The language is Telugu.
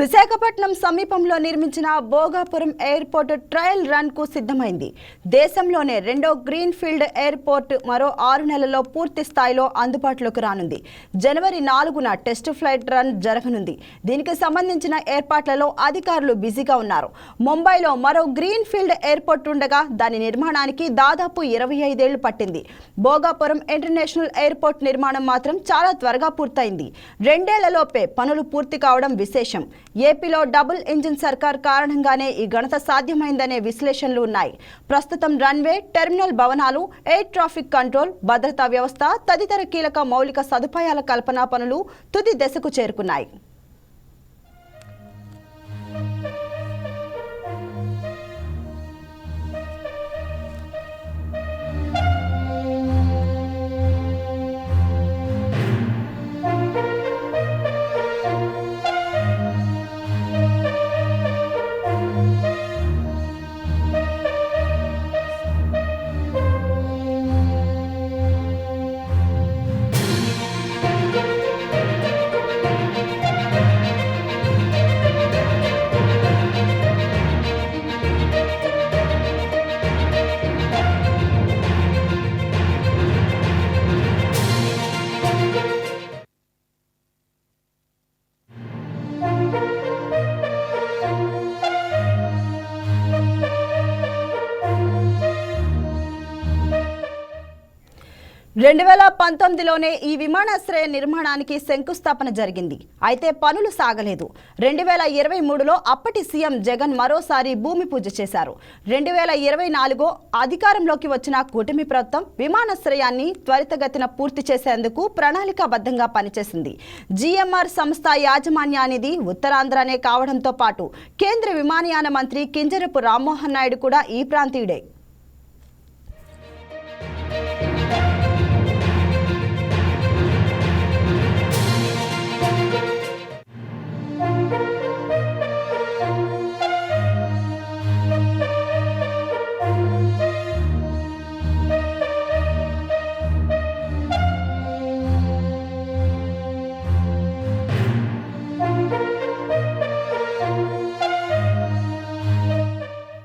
విశాఖపట్నం సమీపంలో నిర్మించిన భోగాపురం ఎయిర్పోర్ట్ ట్రయల్ రన్కు సిద్ధమైంది. దేశంలోనే రెండో గ్రీన్ ఫీల్డ్ ఎయిర్పోర్ట్ మరో ఆరు నెలల్లో పూర్తి స్థాయిలో అందుబాటులోకి రానుంది. జనవరి నాలుగున టెస్ట్ ఫ్లైట్ రన్ జరగనుంది. దీనికి సంబంధించిన ఏర్పాట్లలో అధికారులు బిజీగా ఉన్నారు. ముంబైలో మరో గ్రీన్ ఫీల్డ్ ఎయిర్పోర్ట్ ఉండగా దాని నిర్మాణానికి దాదాపు ఇరవై ఐదేళ్ళు పట్టింది. భోగాపురం ఇంటర్నేషనల్ ఎయిర్పోర్ట్ నిర్మాణం మాత్రం చాలా త్వరగా పూర్తయింది. రెండేళ్ళలోపే పనులు పూర్తి కావడం విశేషం. ఏపీలో డబుల్ ఇంజిన్ సర్కార్ కారణంగానే ఈ ఘనత సాధ్యమైందనే విశ్లేషణలు ఉన్నాయి. ప్రస్తుతం రన్వే టెర్మినల్ భవనాలు ఎయిర్ ట్రాఫిక్ కంట్రోల్ భద్రతా వ్యవస్థ తదితర కీలక మౌలిక సదుపాయాల కల్పన పనులు తుది దశకు చేరుకున్నాయి. రెండు వేల పంతొమ్మిదిలోనే ఈ విమానాశ్రయ నిర్మాణానికి శంకుస్థాపన జరిగింది. అయితే పనులు సాగలేదు. రెండు వేల ఇరవై మూడులో అప్పటి సీఎం జగన్ మరోసారి భూమి పూజ చేశారు. రెండు వేల ఇరవై నాలుగో అధికారంలోకి వచ్చిన కూటమి ప్రభుత్వం విమానాశ్రయాన్ని త్వరితగతిన పూర్తి చేసేందుకు ప్రణాళికాబద్ధంగా పనిచేసింది. జీఎంఆర్ సంస్థ యాజమాన్యానిది ఉత్తరాంధ్రనే కావడంతో పాటు కేంద్ర విమానయాన మంత్రి కింజరపు రామ్మోహన్ నాయుడు కూడా ఈ ప్రాంతీయుడే.